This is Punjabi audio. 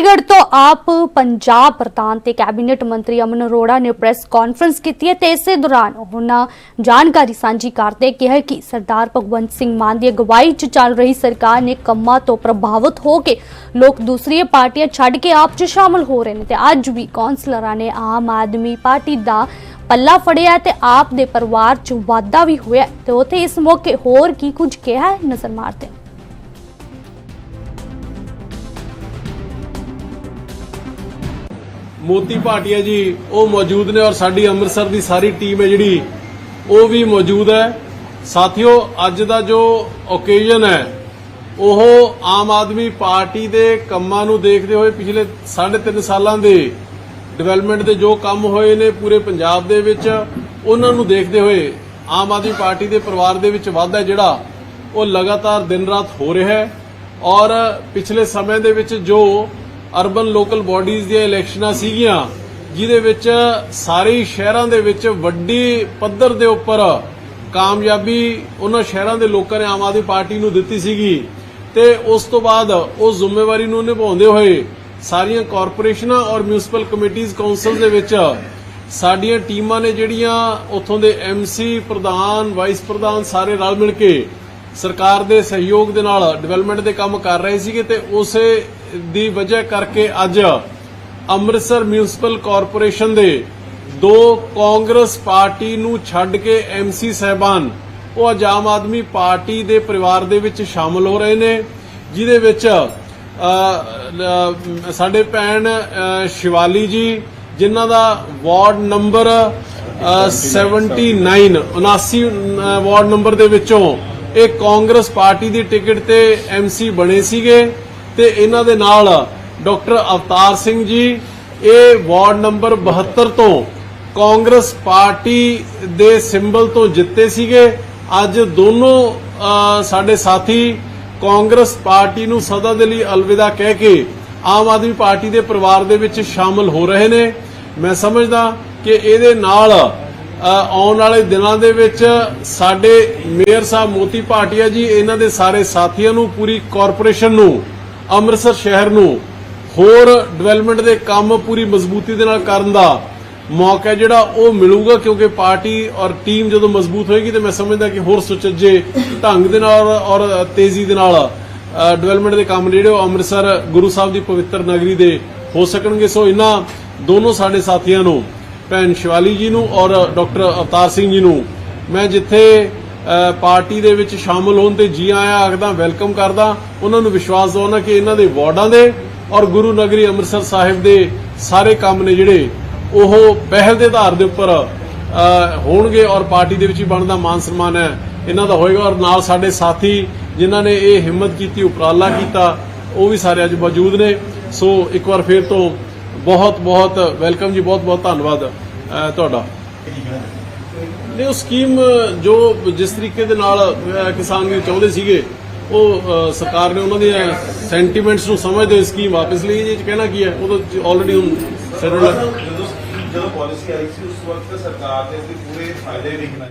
ਚੰਡੀਗੜ੍ਹ ਤੋਂ ਆਪ ਪੰਜਾਬ ਪ੍ਰਧਾਨ ਤੇ ਕੈਬਨਿਟ ਮੰਤਰੀ ਅਮਨ ਅਰੋੜਾ ਨੇ ਪ੍ਰੈਸ ਕਾਨਫਰੰਸ ਕੀਤੀ ਹੈ ਤੇ ਇਸੇ ਦੌਰਾਨ ਉਹਨਾਂ ਜਾਣਕਾਰੀ ਸਾਂਝੀ ਕਰਦੇ ਕਿਹਾ ਕਿ ਸਰਦਾਰ ਭਗਵੰਤ ਸਿੰਘ ਮਾਨ ਦੀ ਅਗਵਾਈ 'ਚ ਚੱਲ ਰਹੀ ਸਰਕਾਰ ਨੇ ਕੰਮਾਂ ਤੋਂ ਪ੍ਰਭਾਵਿਤ ਹੋ ਕੇ ਲੋਕ ਦੂਸਰੀਆਂ ਪਾਰਟੀਆਂ ਛੱਡ ਕੇ ਆਪ 'ਚ ਸ਼ਾਮਲ ਹੋ ਰਹੇ ਨੇ ਤੇ ਅੱਜ ਵੀ ਕੌਂਸਲਰਾਂ ਨੇ ਆਮ ਆਦਮੀ ਪਾਰਟੀ ਦਾ ਪੱਲਾ ਫੜਿਆ ਤੇ ਆਪ ਦੇ ਪਰਿਵਾਰ 'ਚ ਵਾਧਾ ਵੀ ਹੋਇਆ ਤੇ ਉਥੇ ਇਸ ਮੌਕੇ ਹੋਰ ਕੀ ਕੁਝ ਕਿਹਾ ਨਜ਼ਰ ਮਾਰਦੇ ਮੋਤੀ ਭਾਟੀਆ ਜੀ, ਉਹ ਮੌਜੂਦ ਨੇ ਔਰ ਸਾਡੀ ਅੰਮ੍ਰਿਤਸਰ ਦੀ ਸਾਰੀ ਟੀਮ ਹੈ ਜਿਹੜੀ, ਉਹ ਵੀ ਮੌਜੂਦ ਹੈ। ਸਾਥੀਓ, ਅੱਜ ਦਾ ਜੋ ਓਕੇਜ਼ਨ ਹੈ, ਉਹ ਆਮ ਆਦਮੀ ਪਾਰਟੀ ਦੇ ਕੰਮਾਂ ਨੂੰ ਦੇਖਦੇ ਹੋਏ ਪਿਛਲੇ 3.5 ਸਾਲਾਂ ਦੇ ਡਿਵੈਲਪਮੈਂਟ ਦੇ ਜੋ ਕੰਮ ਹੋਏ ਨੇ ਪੂਰੇ ਪੰਜਾਬ ਦੇ ਵਿੱਚ, ਉਹਨਾਂ ਨੂੰ ਦੇਖਦੇ ਹੋਏ ਆਮ ਆਦਮੀ ਪਾਰਟੀ ਦੇ ਪਰਿਵਾਰ ਦੇ ਵਿੱਚ ਵਾਧਾ ਜਿਹੜਾ, ਉਹ ਲਗਾਤਾਰ ਦਿਨ ਰਾਤ ਹੋ ਰਿਹਾ ਹੈ। ਔਰ ਪਿਛਲੇ ਸਮੇਂ ਦੇ ਵਿੱਚ ਜੋ ਅਰਬਨ ਲੋਕਲ ਬਾਡੀਜ਼ ਦੀਆਂ ਇਲੈਕਸ਼ਨਾਂ ਸੀਗੀਆਂ, ਜਿਹਦੇ ਵਿੱਚ ਸਾਰੇ ਸ਼ਹਿਰਾਂ ਦੇ ਵਿੱਚ ਵੱਡੀ ਪੱਧਰ ਦੇ ਉੱਪਰ ਕਾਮਯਾਬੀ ਉਹਨਾਂ ਸ਼ਹਿਰਾਂ ਦੇ ਲੋਕਾਂ ਨੇ ਆਮ ਆਦਮੀ ਪਾਰਟੀ ਨੂੰ ਦਿੱਤੀ ਸੀਗੀ ਤੇ ਉਸ ਤੋਂ ਬਾਅਦ ਉਸ ਜ਼ਿੰਮੇਵਾਰੀ ਨੂੰ ਨਿਭਾਉਂਦੇ ਹੋਏ ਸਾਰੀਆਂ ਕਾਰਪੋਰੇਸ਼ਨਾਂ ਔਰ ਮਿਊਨਿਸਪਲ ਕਮੇਟੀਆਂ ਕਾਉਂਸਲ ਦੇ ਵਿੱਚ ਸਾਡੀਆਂ ਟੀਮਾਂ ਨੇ ਜਿਹੜੀਆਂ ਉੱਥੋਂ ਦੇ ਐਮਸੀ ਪ੍ਰਧਾਨ, ਵਾਈਸ ਪ੍ਰਧਾਨ ਸਾਰੇ ਰਲ ਮਿਲ ਕੇ ਸਰਕਾਰ ਦੇ ਸਹਿਯੋਗ ਦੇ ਨਾਲ ਡਿਵੈਲਪਮੈਂਟ ਦੇ ਕੰਮ ਕਰ ਰਹੇ ਸੀਗੇ ਤੇ ਉਸੇ ਦੀ ਵਜ੍ਹਾ ਕਰਕੇ ਅੱਜ ਅੰਮ੍ਰਿਤਸਰ ਮਿਊਨਿਸਪਲ ਕਾਰਪੋਰੇਸ਼ਨ ਦੇ ਦੋ ਕਾਂਗਰਸ ਪਾਰਟੀ ਨੂੰ ਛੱਡ ਕੇ ਐਮਸੀ ਸਹਿਬਾਨ ਉਹ ਅੱਜ ਆਮ ਆਦਮੀ ਪਾਰਟੀ ਦੇ ਪਰਿਵਾਰ ਦੇ ਵਿੱਚ ਸ਼ਾਮਲ ਹੋ ਰਹੇ ਨੇ ਜਿਹਦੇ ਵਿੱਚ ਸਾਡੇ ਭੈਣ ਸ਼ਿਵਾਲੀ ਜੀ ਜਿਨ੍ਹਾਂ ਦਾ ਵਾਰਡ ਨੰਬਰ ਅ, 79 79 ਵਾਰਡ ਨੰਬਰ ਦੇ ਵਿੱਚੋਂ ਇਹ ਕਾਂਗਰਸ ਪਾਰਟੀ ਦੀ ਟਿਕਟ ਤੇ ਐਮਸੀ ਬਣੇ ਸੀਗੇ। ਤੇ ਇਹਨਾਂ ਦੇ ਨਾਲ ਡਾਕਟਰ ਅਵਤਾਰ ਸਿੰਘ ਜੀ, ਇਹ ਵਾਰਡ ਨੰਬਰ 72 ਤੋਂ ਕਾਂਗਰਸ ਪਾਰਟੀ ਦੇ ਸਿੰਬਲ ਤੋਂ ਜਿੱਤੇ ਸੀਗੇ। ਅੱਜ ਦੋਨੋਂ ਸਾਡੇ ਸਾਥੀ ਕਾਂਗਰਸ ਪਾਰਟੀ ਨੂੰ ਸਦਾ ਦੇ ਲਈ ਅਲਵਿਦਾ ਕਹਿ ਕੇ ਆਮ ਆਦਮੀ ਪਾਰਟੀ ਦੇ ਪਰਿਵਾਰ ਦੇ ਵਿੱਚ ਸ਼ਾਮਲ ਹੋ ਰਹੇ ਨੇ। ਮੈਂ ਸਮਝਦਾ ਕਿ ਇਹਦੇ ਨਾਲ ਆਉਣ ਵਾਲੇ ਦਿਨਾਂ ਦੇ ਵਿੱਚ ਸਾਡੇ ਮੇਅਰ ਸਾਹਿਬ ਮੋਤੀ ਭਾਟੀਆ ਜੀ, ਇਹਨਾਂ ਦੇ ਸਾਰੇ ਸਾਥੀਆਂ ਨੂੰ, ਪੂਰੀ ਕਾਰਪੋਰੇਸ਼ਨ ਨੂੰ ਅੰਮ੍ਰਿਤਸਰ ਸ਼ਹਿਰ ਨੂੰ ਹੋਰ ਡਿਵੈਲਪਮੈਂਟ ਦੇ ਕੰਮ ਪੂਰੀ ਮਜ਼ਬੂਤੀ ਦੇ ਨਾਲ ਕਰਨ ਦਾ ਮੌਕਾ ਜਿਹੜਾ ਉਹ ਮਿਲੂਗਾ, ਕਿਉਂਕਿ ਪਾਰਟੀ ਔਰ ਟੀਮ ਜਦੋਂ ਮਜ਼ਬੂਤ ਹੋਏਗੀ, ਤੇ ਮੈਂ ਸਮਝਦਾ ਕਿ ਹੋਰ ਸੁਚੱਜੇ ਢੰਗ ਦੇ ਨਾਲ ਔਰ ਤੇਜ਼ੀ ਦੇ ਨਾਲ ਡਿਵੈਲਪਮੈਂਟ ਦੇ ਕੰਮ ਜਿਹੜੇ ਉਹ ਅੰਮ੍ਰਿਤਸਰ ਗੁਰੂ ਸਾਹਿਬ ਦੀ ਪਵਿੱਤਰ ਨਗਰੀ ਦੇ ਹੋ ਸਕਣਗੇ। ਸੋ ਇਹਨਾਂ ਦੋਨੋਂ ਸਾਡੇ ਸਾਥੀਆਂ ਨੂੰ, ਭੈਣ ਸ਼ਿਵਾਲੀ ਜੀ ਨੂੰ ਔਰ ਡਾਕਟਰ ਅਵਤਾਰ ਸਿੰਘ ਜੀ ਨੂੰ, ਮੈਂ ਜਿੱਥੇ ਪਾਰਟੀ ਦੇ ਵਿੱਚ ਸ਼ਾਮਲ ਹੋਣ ਤੇ ਜੀ ਆਇਆਂ ਆਖਦਾ ਵੈਲਕਮ ਕਰਦਾ। ਉਹਨਾਂ ਨੂੰ ਵਿਸ਼ਵਾਸ ਦਿਵਾਉਣਾ ਕਿ ਇਹਨਾਂ ਦੇ ਵਾਰਡਾਂ ਦੇ ਔਰ ਗੁਰੂ ਨਗਰੀ ਅੰਮ੍ਰਿਤਸਰ ਸਾਹਿਬ ਦੇ ਸਾਰੇ ਕੰਮ ਨੇ ਜਿਹੜੇ ਉਹ ਪਹਿਲ ਦੇ ਆਧਾਰ ਦੇ ਉੱਪਰ ਹੋਣਗੇ ਔਰ ਪਾਰਟੀ ਦੇ ਵਿੱਚ ਹੀ ਬਣਦਾ ਮਾਨ ਸਨਮਾਨ ਹੈ। ਇਹਨਾਂ ਦਾ ਹੋਏਗਾ ਔਰ ਨਾਲ ਸਾਡੇ ਸਾਥੀ ਜਿਨ੍ਹਾਂ ਨੇ ਇਹ ਹਿੰਮਤ ਕੀਤੀ, ਉਪਰਾਲਾ ਕੀਤਾ, ਉਹ ਵੀ ਸਾਰੇ ਅੱਜ ਮੌਜੂਦ ਨੇ। ਸੋ ਇੱਕ ਵਾਰ ਫੇਰ ਤੋਂ ਬਹੁਤ ਬਹੁਤ ਵੈਲਕਮ ਜੀ ਬਹੁਤ ਬਹੁਤ ਧੰਨਵਾਦ ਤੁਹਾਡਾ। ਨੇ ਉਹ ਸਕੀਮ ਜੋ ਜਿਸ ਤਰੀਕੇ ਦੇ ਨਾਲ ਕਿਸਾਨ ਵੀ ਚਾਹੁੰਦੇ ਸੀਗੇ, ਉਹ ਸਰਕਾਰ ਨੇ ਉਹਨਾਂ ਦੀਆਂ ਸੈਂਟੀਮੈਂਟਸ ਨੂੰ ਸਮਝਦੇ ਹੋਏ ਸਕੀਮ ਵਾਪਸ ਲਈ ਜੀ ਕਹਿਣਾ ਕੀ ਹੈ? ਉਹ ਤਾਂ ਆਲਰੇਡੀ ਹੁਣ ਸੈਟਲਡ ਜਦੋਂ ਜਦੋਂ ਪਾਲਿਸੀ ਆਈ ਸੀ, ਉਸ ਵਕਤ ਸਰਕਾਰ ਨੇ ਅਸੀਂ ਪੂਰੇ ਫਾਇਦੇ ਵੀ ਗਿਣਾਏ